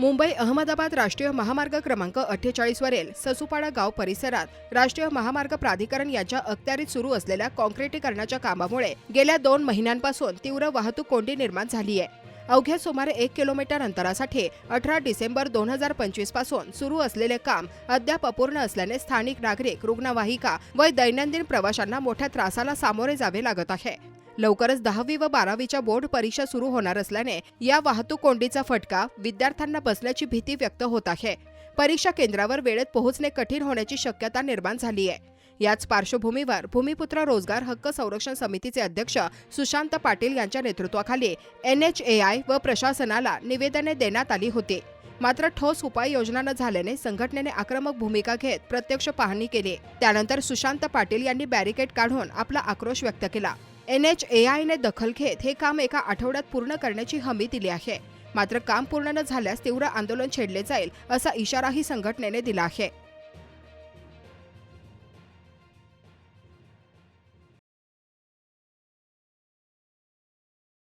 मुंबई अहमदाबाद राष्ट्रीय महामार्ग क्रमांक अठ्ठेचाळीसवरील ससुपाडा गाव परिसरात राष्ट्रीय महामार्ग प्राधिकरण यांच्या अखत्यारीत सुरू असलेल्या कॉन्क्रिटीकरणाच्या कामामुळे गेल्या दोन महिन्यांपासून तीव्र वाहतूक कोंडी निर्माण झाली आहे. अवघ्या सुमारे एक किलोमीटर अंतरासाठी अठरा डिसेंबर दोन हजार पंचवीसपासून सुरू असलेले काम अद्याप अपूर्ण असल्याने स्थानिक नागरिक रुग्णवाहिका व दैनंदिन प्रवाशांना मोठ्या त्रासाला सामोरे जावे लागत आहे. लवकरच दहावी व बारावीच्या बोर्ड परीक्षा सुरू होणार असल्याने या वाहतूक कोंडीचा फटका विद्यार्थ्यांना बसण्याची भीती व्यक्त होत आहे. परीक्षा केंद्रावर वेळेत पोहोचणे कठीण होण्याची शक्यता निर्माण झाली आहे. याच पार्श्वभूमीवर भूमिपुत्र रोजगार हक्क संरक्षण समितीचे अध्यक्ष सुशांत पाटील यांच्या नेतृत्वाखाली एनएचएआय व प्रशासनाला निवेदने देण्यात आली होती. मात्र ठोस उपाययोजना न झाल्याने संघटनेने आक्रमक भूमिका घेत प्रत्यक्ष पाहणी केली. त्यानंतर सुशांत पाटील यांनी बॅरिकेड काढून आपला आक्रोश व्यक्त केला. एन एच ए आयने दखल घेत हे काम एका आठवड्यात पूर्ण करण्याची हमी दिली आहे. मात्र काम पूर्ण न झाल्यास तीव्र आंदोलन छेडले जाईल असा इशाराही संघटनेने दिला आहे.